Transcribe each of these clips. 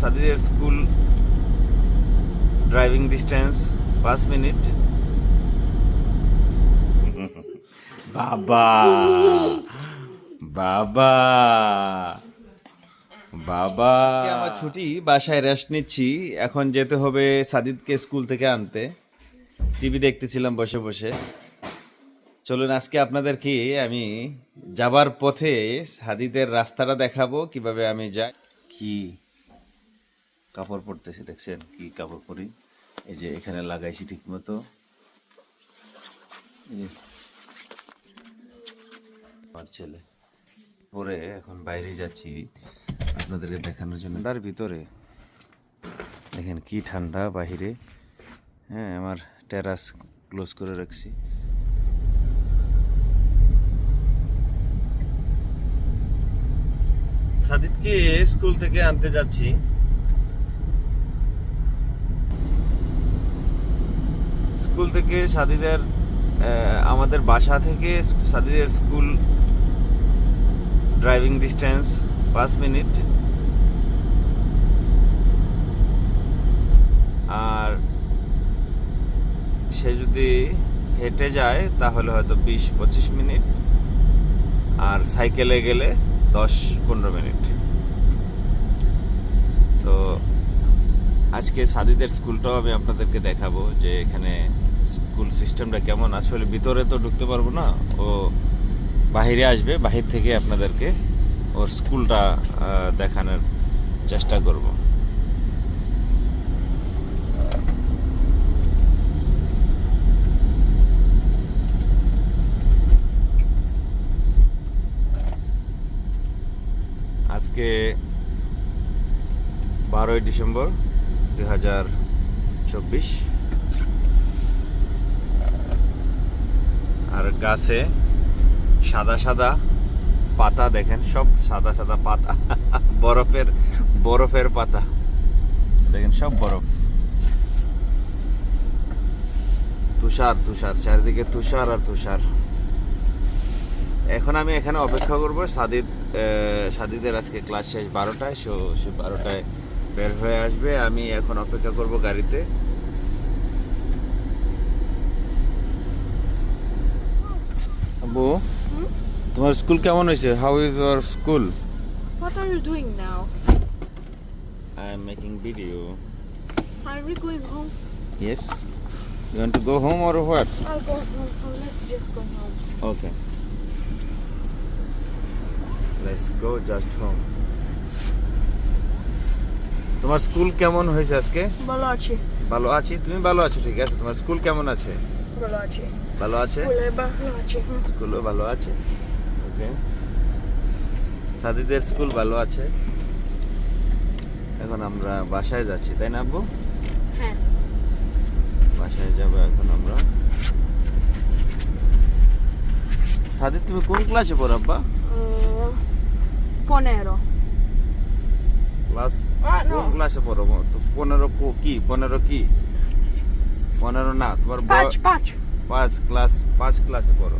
সাদিদের school driving distance পাঁচ minute. বাবা বাবা বাবা। আমার ছুটি বাসায় রেস্ট নিচ্ছি। এখন যেতে হবে সাদিদকে স্কুল থেকে আনতে। টিভি দেখতেছিলাম বসে বসে। চলুন আজকে আপনাদেরকে আমি যাবার পথে সাদিদের রাস্তাটা দেখাবো কীভাবে আমি যাই? কি? কাপড় পরতেছি দেখছেন কি কাপড় পরি? এই যে এখানে লাগাইছি ঠিক মতো আমার ছেলে। পরে এখন বাইরে যাচ্ছি আপনাদেরকে দেখানোর জন্য। তার ভিতরে। দেখেন কি ঠান্ডা বাহিরে। হ্যাঁ আমার টেরাস ক্লোজ করে রাখছি। সাদিদকে স্কুল থেকে আনতে যাচ্ছি। স্কুল থেকে সাদিদের আমাদের বাসা থেকে সাদিদের স্কুল ড্রাইভিং ডিস্টেন্স পাঁচ মিনিট। আর সে যদি হেঁটে যায়, তাহলে হয়তো বিশ পঁচিশ মিনিট। আর সাইকেলে গেলে দশ পনেরো মিনিট। তো আজকে সাদিদের স্কুলটাও আমি আপনাদেরকে দেখাবো যে এখানে স্কুল সিস্টেমটা কেমন আসলে ভিতরে তো ঢুকতে পারব না, ও বাহিরে আসবে, বাহির থেকে আপনাদেরকে ওর স্কুলটা দেখানোর চেষ্টা করব। আজকে বারোই ডিসেম্বর দুই হাজার চব্বিশ। আর গাছে সাদা সাদা পাতা দেখেন, সব সাদা সাদা পাতা। বরফের বরফের পাতা। দেখেন, সব বরফ। তুষার তুষার, চারিদিকে তুষার আর তুষার। এখন আমি এখানে অপেক্ষা করব সাদিদ সাদিদের আজকে ক্লাস শেষ বারোটায়, সো সে বারোটায় বের হয়ে আসবে আমি এখন অপেক্ষা করব গাড়িতে আব্বু তোমার স্কুল কেমন হয়েছে how is your school What are you doing now? I am making video Are we going home? Yes you want to go home or what I'll go home. Let's just go home. Okay let's go just home তোমার school কেমন হয়েছে আজকে? Balachi. ভালো আছি? তুমি ভালো আছো? ঠিক আছে। তোমার স্কুল কেমন আছে. ভালো আছে। Kule Balachi. স্কুলও ভালো আছে? ওকে সাদিদের স্কুল ভালো আছে? এখন আমরা বাসায় যাচ্ছি তাই না আব্বু? হ্যাঁ। বাসায় যাব এখন আমরা। সাদিদ তুমি কোন ক্লাসে পড়ো আব্বা? Ponero. ক্লাস কোন ক্লাসে পড়ো? পনেরো কি পনেরো কি? পনেরো না তোমার. পাঁচ ক্লাস পাঁচ ক্লাসে পড়ো।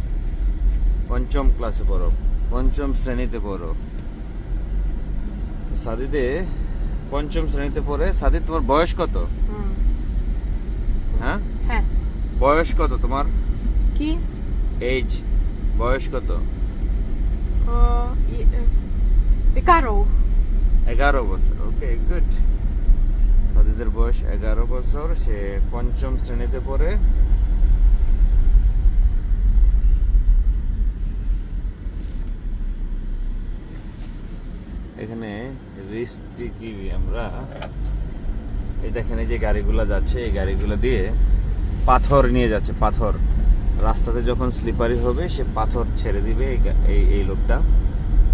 পঞ্চম ক্লাসে পড়ো। পঞ্চম শ্রেণীতে পড়ো। তো সাদিদে পঞ্চম শ্রেণীতে পড়ে সাদিদ তোমার বয়স কত. হ্যাঁ? হ্যাঁ। বয়স কত তোমার? কি? এইজ বয়স কত. এগারো বছর ওকে গুড সাদিদের বয়স এগারো বছর, সে পঞ্চম শ্রেণীতে পড়ে। এখানে কি আমরা, এই দেখেন এই যে গাড়িগুলো যাচ্ছে, এই গাড়িগুলো দিয়ে পাথর নিয়ে যাচ্ছে, পাথর। রাস্তাতে যখন স্লিপারি হবে, সে পাথর ছেড়ে দিবে এই এই লোকটা।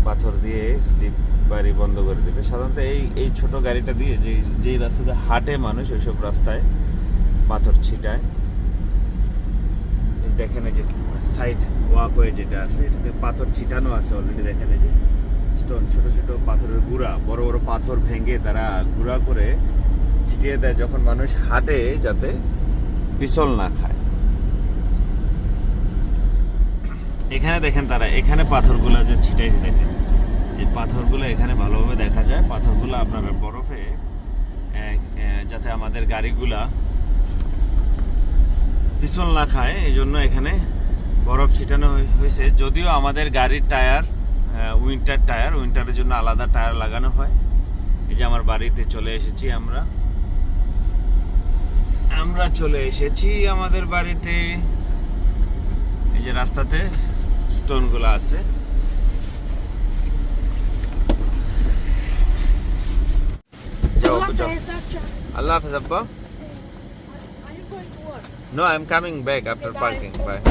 পাথর দিয়ে স্লিপারি বন্ধ করে দিবে। সাধারণত এই এই ছোট গাড়িটা দিয়ে যে, যেই রাস্তাতে হাঁটে মানুষ, ওইসব রাস্তায় পাথর ছিটায়। দেখেন যে সাইড ওয়াকওয়ে যেটা আছে, এটাতে পাথর ছিটানো আছে অলরেডি দেখেন যে স্টোন ছোট ছোট পাথরের গুঁড়া, বড় বড় পাথর ভেঙে তারা গুঁড়া করে ছিটিয়ে দেয় যখন মানুষ হাঁটে যাতে পিছল না খায়। এখানে দেখেন তারা, এখানে পাথরগুলো যে ছিটাইছে, দেখেন। যে পাথরগুলো এখানে ভালোভাবে দেখা যায়। পাথরগুলো আপনার বরফে যাতে আমাদের গাড়িগুলা পিছল না খায় এই জন্য এখানে বরফ ছিটানো হয়ে- হয়েছে যদিও আমাদের গাড়ির টায়ার উইন্টার টায়ার, উইন্টারের জন্য আলাদা টায়ার লাগানো হয়। এই যে আমার বাড়িতে চলে এসেছি আমরা। আমরা চলে এসেছি আমাদের বাড়িতে। এই যে রাস্তাতে স্টোনগুলো আছে। যাও Allah যাও. আল্লাহ হাফেজ আব্বা Are you going to work? No, I'm coming back after Okay, bye. parking. Bye.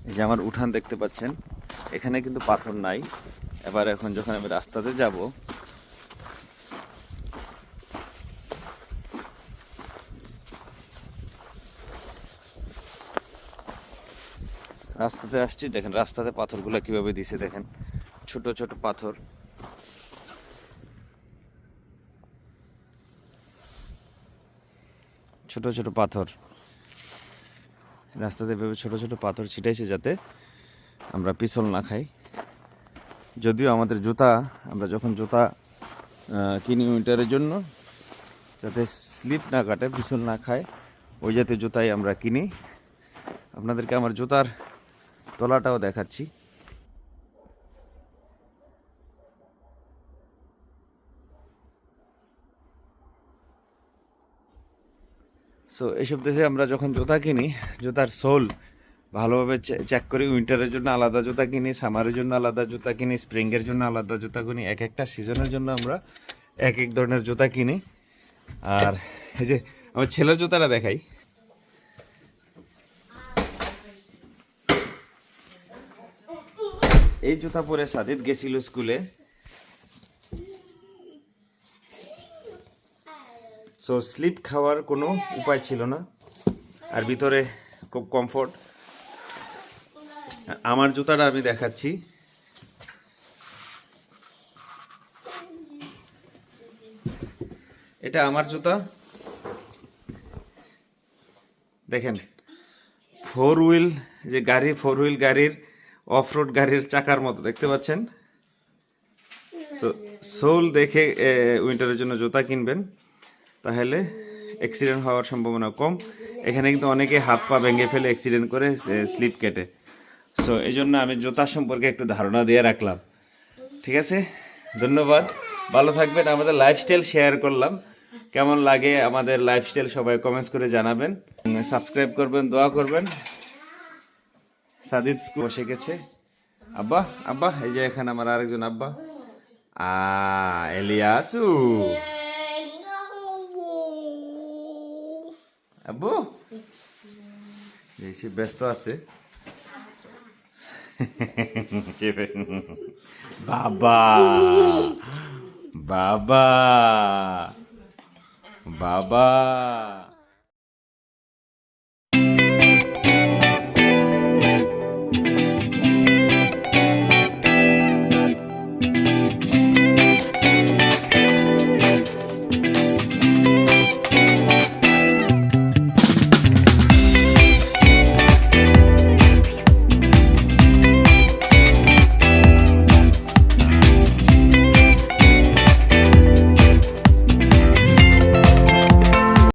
এই যে আমার উঠান দেখতে পাচ্ছেন এখানে কিন্তু পাথর নাই এবার এখন যখন আমি রাস্তাতে যাব রাস্তাতে আসছি, দেখেন রাস্তাতে পাথরগুলো কীভাবে দিছে দেখেন। ছোট ছোট পাথর। ছোট ছোট পাথর। রাস্তাতে ভেবে ছোট ছোট পাথর ছিটাইছে যাতে আমরা পিছল না খাই। যদিও আমাদের জুতা, আমরা যখন জুতা কিনি উইন্টারের জন্য, যাতে স্লিপ না কাটে, পিছল না খায়, ওই জাতীয় জুতাই আমরা কিনি। আপনাদেরকে আমার জুতার তলাটাও দেখাচ্ছি। সো এইসব দেশে আমরা যখন জুতা কিনি, জুতার সোল ভালোভাবে চেক করি উইন্টারের জন্য আলাদা জুতা কিনি সামারের জন্য আলাদা জুতা কিনি স্প্রিংয়ের জন্য আলাদা জুতা কিনি, এক একটা সিজনের জন্য আমরা এক এক ধরনের জুতা কিনি। আর এই যে, আমার ছেলের জুতাটা দেখাই। এই জুতা পরে সাদিদ গেছিল স্কুলে। সো স্লিপ খাওয়ার কোনো উপায় ছিল না। আর ভিতরে খুব কমফোর্ট আমার জুতাটা আমি দেখাচ্ছি। এটা আমার জুতা। দেখেন ফোর হুইল যে গাড়ি ফোর হুইল গাড়ির অফ রোড গাড়ির চাকার মতো, দেখতে পাচ্ছেন? সোল দেখে উইন্টারের জন্য জুতা কিনবেন। তাহলে অ্যাক্সিডেন্ট হওয়ার সম্ভাবনা কম। এখানে কিন্তু অনেকে হাত পা ভেঙে ফেলে অ্যাক্সিডেন্ট করে স্লিপ কেটে। সো এই জন্য আমি জুতা সম্পর্কে একটু ধারণা দিয়ে রাখলাম। ঠিক আছে? ধন্যবাদ। ভালো থাকবেন। আমাদের লাইফস্টাইল শেয়ার করলাম। কেমন লাগে আমাদের লাইফস্টাইল সবাই কমেন্টস করে জানাবেন। সাবস্ক্রাইব করবেন, দোয়া করবেন। সাদিদ স্কুল বসে গেছে। আব্বা আব্বা, এই যে এখানে আমার আরেকজন আব্বা। আ, এলিয়াসু। আব্বু সে ব্যস্ত আছে। বাবা বাবা বাবা।